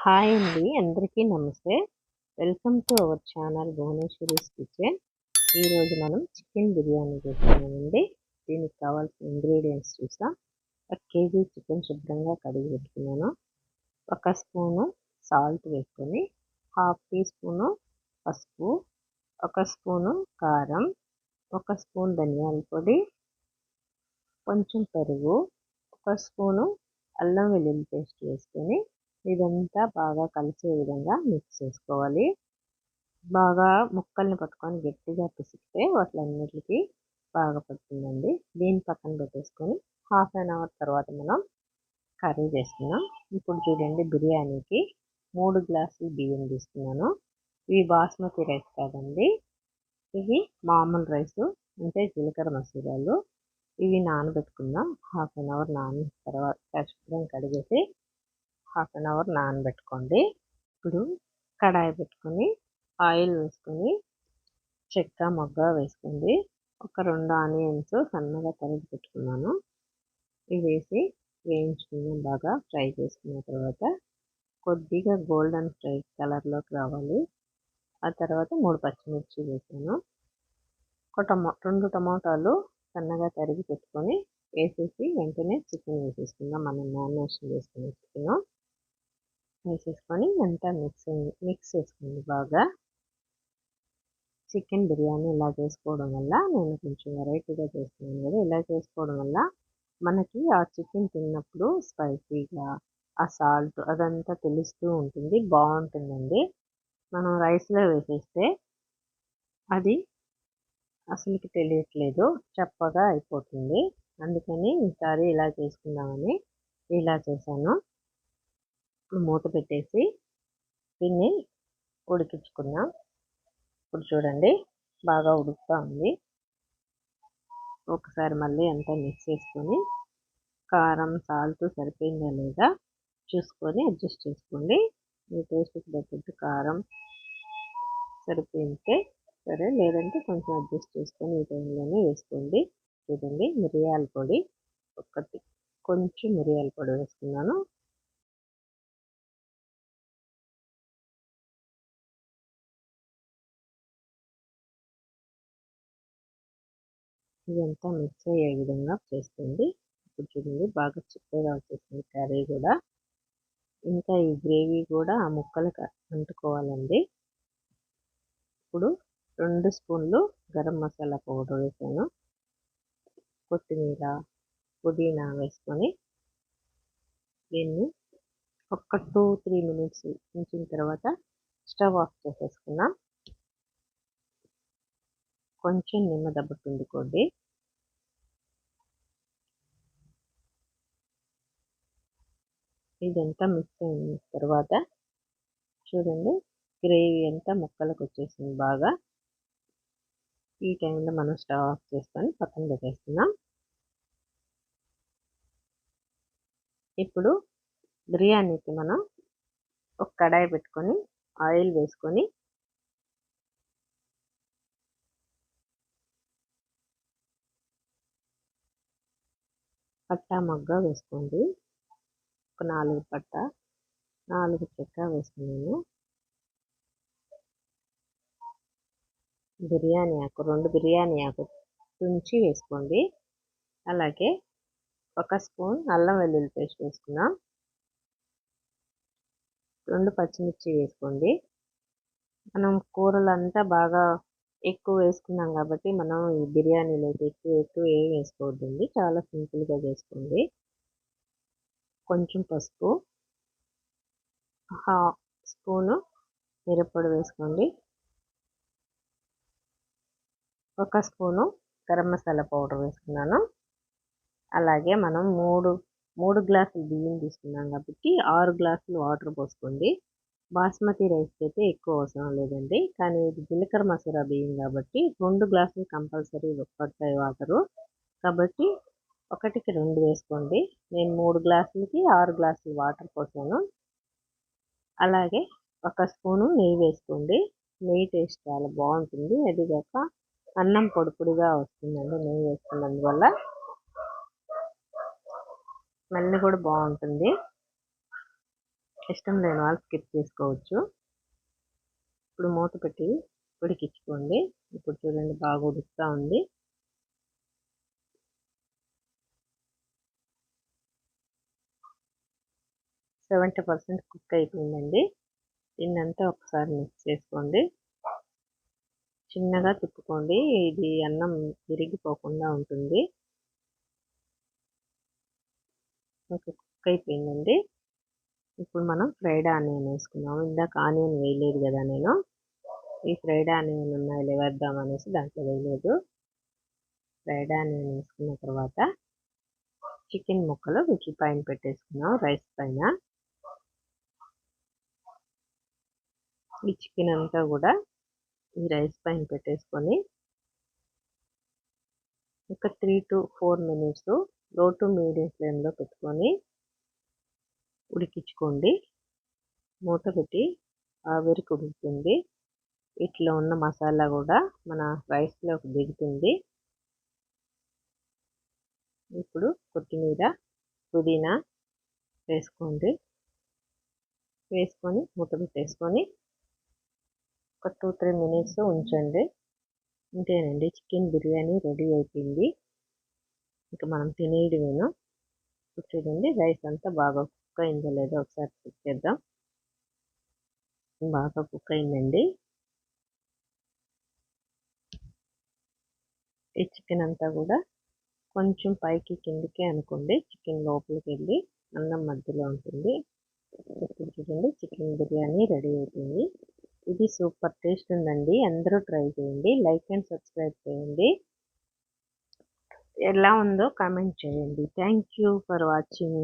Hi అండి. అందరికీ నమస్తే. Welcome to our channel Bhuvaneshwari's kitchen. ఈరోజు మనం చికెన్ బిర్యానీ చేస్తున్నామండి. దీనికి కావాల్సిన ఇంగ్రీడియంట్స్ చూసాం. ఒక కేజీ చికెన్ శుభ్రంగా కడిగి పెట్టుకున్నాను. ఒక స్పూను సాల్ట్ వేసుకొని హాఫ్ టీ స్పూను పసుపు ఒక స్పూను కారం ఒక స్పూన్ ధనియాల పొడి కొంచెం పెరుగు ఒక స్పూను అల్లం వెల్లుల్లి పేస్ట్ వేసుకొని ఇదంతా బాగా కలిసే విధంగా మిక్స్ చేసుకోవాలి. బాగా ముక్కల్ని పట్టుకొని గట్టిగా పిసికితే వాటిలన్నిటికి బాగా పడుతుందండి. దీన్ని పక్కన పెట్టేసుకొని హాఫ్ అన్ అవర్ తర్వాత మనం కర్రీ చేస్తున్నాం ఇప్పుడు చూడండి బిర్యానీకి మూడు గ్లాసులు బియ్యం తీసుకున్నాను. ఇవి బాస్మతి రైస్ కాదండి. ఇవి మామూలు రైస్ అంటే జీలకర్ర మసూరాలు. ఇవి నానబెట్టుకుందాం. హాఫ్ అన్ అవర్ నాన తర్వాత శుభ్రం కడిగేసి హాఫ్ అన్ అవర్ నానబెట్టుకోండి. ఇప్పుడు కడాయి పెట్టుకొని ఆయిల్ వేసుకొని చెక్క మొగ్గ వేసుకోండి. ఒక రెండు ఆనియన్స్ సన్నగా తరిగి పెట్టుకున్నాను. ఇవి వేసి వేయించుకుందాం బాగా. ఫ్రై చేసుకున్న తర్వాత కొద్దిగా గోల్డెన్ ఫ్రై కలర్లోకి రావాలి. ఆ తర్వాత మూడు పచ్చిమిర్చి వేసాను. ఒక టమో రెండు టమాటాలు సన్నగా తరిగి పెట్టుకొని వేసేసి వెంటనే చికెన్ వేసేసుకుందాం. మనం మ్యారినేషన్ చేసుకున్న చికెన్. వేసేసుకొని అంతా మిక్స్ మిక్స్ చేసుకోండి బాగా. చికెన్ బిర్యానీ ఇలా చేసుకోవడం వల్ల నేను కొంచెం వెరైటీగా చేస్తున్నాను కదా. ఇలా చేసుకోవడం వల్ల మనకి ఆ చికెన్ తిన్నప్పుడు స్పైసీగా ఆ సాల్ట్ అదంతా తెలుస్తూ ఉంటుంది బాగుంటుందండి. మనం రైస్లో వేసేస్తే అది అసలుకి తెలియట్లేదు చప్పగా అయిపోతుంది. అందుకని ఈసారి ఇలా చేసుకుందామని ఇలా చేశాను. ఇప్పుడు మూత పెట్టేసి దీన్ని ఉడికించుకుందాం. ఇప్పుడు చూడండి బాగా ఉడుకుతూ ఉంది. ఒకసారి మళ్ళీ అంతా మిక్స్ చేసుకొని కారం సాల్ట్ సరిపోయిందా లేదా చూసుకొని అడ్జస్ట్ చేసుకోండి. మీ టేస్ట్కి తగ్గట్టు కారం సరిపోయింటే సరే లేదంటే కొంచెం అడ్జస్ట్ చేసుకొని ఈ టైంలోనే వేసుకోండి. చూడండి మిరియాల పొడి ఒకటి కొంచెం మిరియాల పొడి వేసుకున్నాను. ఇదంతా మిక్స్ అయ్యే విధంగా చేస్తుంది. ఇప్పుడు చూడండి బాగా చిక్కగా వచ్చేసింది కర్రీ కూడా. ఇంకా ఈ గ్రేవీ కూడా ఆ ముక్కలకు అంటుకోవాలండి. ఇప్పుడు రెండు స్పూన్లు గరం మసాలా పౌడర్ వేసాను. కొత్తిమీర పుదీనా వేసుకొని దీన్ని ఒక టూ త్రీ మినిట్స్ ఉంచిన తర్వాత స్టవ్ ఆఫ్ చేసేసుకున్నాం కొంచెం నిమ్మ దెబ్బ పిండుకోండి. ఇదంతా మిక్స్ అయిన తర్వాత చూడండి గ్రేవీ అంతా ముక్కలకు వచ్చేసింది బాగా. ఈ టైంలో మనం స్టవ్ ఆఫ్ చేసుకొని పక్కన పెట్టేస్తున్నాం. ఇప్పుడు బిర్యానీకి మనం ఒక కడాయి పెట్టుకొని ఆయిల్ వేసుకొని పట్టా మొగ్గ వేసుకోండి. ఒక నాలుగు పట్ట నాలుగు చెక్క వేసుకున్నాను. బిర్యానీ ఆకు రెండు బిర్యానీ ఆకు తుంచి వేసుకోండి. అలాగే ఒక స్పూన్ అల్లం వెల్లుల్లి పేస్ట్ వేసుకున్నాం. రెండు పచ్చిమిర్చి వేసుకోండి. మనం కూరలంతా బాగా ఎక్కువ వేసుకున్నాం కాబట్టి మనం ఈ బిర్యానీలోకి ఎక్కువ ఎక్కువ ఏం వేసుకోవద్దండి. చాలా సింపుల్గా చేసుకోండి. కొంచెం పసుపు హాఫ్ స్పూను మిరప్పొడి వేసుకోండి. ఒక స్పూను గరం మసాలా పౌడర్ వేసుకున్నాను. అలాగే మనం మూడు మూడు గ్లాసులు బియ్యం తీసుకున్నాం కాబట్టి ఆరు గ్లాసులు వాటర్ పోసుకోండి. బాస్మతి రైస్కి అయితే ఎక్కువ అవసరం లేదండి. కానీ ఇది జీలకర్ర మసూరా బియ్యం కాబట్టి రెండు గ్లాసులు కంపల్సరీ పడతాయి వాటరు. కాబట్టి ఒకటికి రెండు వేసుకోండి. నేను మూడు గ్లాసులకి ఆరు గ్లాసులు వాటర్ పోసాను. అలాగే ఒక స్పూను నెయ్యి వేసుకోండి. నెయ్యి టేస్ట్ చాలా బాగుంటుంది. అదిగాక అన్నం పొడిపొడిగా వస్తుందండి నెయ్యి వేసుకున్నందువల్ల స్మెల్ కూడా బాగుంటుంది. ఇష్టం లేని వాళ్ళు స్కిప్ చేసుకోవచ్చు. ఇప్పుడు మూత పెట్టి ఉడికించుకోండి. ఇప్పుడు చూడండి బాగా ఉడుకుతూ ఉంది. సెవెంటీ పర్సెంట్ కుక్ అయిపోయిందండి. దీన్నంతా ఒకసారి మిక్స్ చేసుకోండి. చిన్నగా తిప్పుకోండి. ఇది అన్నం విరిగిపోకుండా ఉంటుంది. ఓకే కుక్ అయిపోయిందండి. ఇప్పుడు మనం ఫ్రైడ్ ఆనియన్ వేసుకున్నాము ఇందాక ఆనియన్ వేయలేదు కదా నేను. ఈ ఫ్రైడ్ ఆనియన్ ఉన్నాయి వేద్దాం అనేసి దాంట్లో వేయలేదు. ఫ్రైడ్ ఆనియన్ వేసుకున్న తర్వాత చికెన్ ముక్కలు వీటి పైన పెట్టేసుకున్నాం రైస్ పైన. ఈ చికెన్ అంతా కూడా ఈ రైస్ పైన పెట్టేసుకొని ఒక త్రీ టు ఫోర్ మినిట్స్లో టు మీడియం ఫ్లేమ్లో పెట్టుకొని ఉడికించుకోండి. మూత పెట్టి ఆవిరికి ఉడుకుతుంది. ఇట్లా ఉన్న మసాలా కూడా మన రైస్లోకి దిగుతుంది. ఇప్పుడు కొత్తిమీర పుదీనా వేసుకోండి. వేసుకొని మూత పెట్టేసుకొని ఒక టూ త్రీ మినిట్స్ ఉంచండి. ఇంతేనండి చికెన్ బిర్యానీ రెడీ అయిపోయింది. ఇంకా మనం తినేయడమేను చూడండి రైస్ అంతా బాగా కుక్ అయిందో లేదో ఒకసారి చెక్ చేద్దాం. బాగా కుక్ అయిందండి ఈ చికెన్ అంతా కూడా కొంచెం పైకి కిందికి అనుకోండి చికెన్ లోపలికి వెళ్ళి అన్నం మధ్యలో ఉంటుంది. ఇప్పుడు చూడండి చికెన్ బిర్యానీ రెడీ అవుతుంది ఇది సూపర్ టేస్ట్ ఉందండి. అందరూ ట్రై చేయండి. లైక్ అండ్ సబ్స్క్రైబ్ చేయండి. ఎలా ఉందో కామెంట్ చేయండి. Thank you for watching.